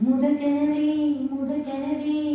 முதற்கனவே முதற்கனவே மறுபடி நீ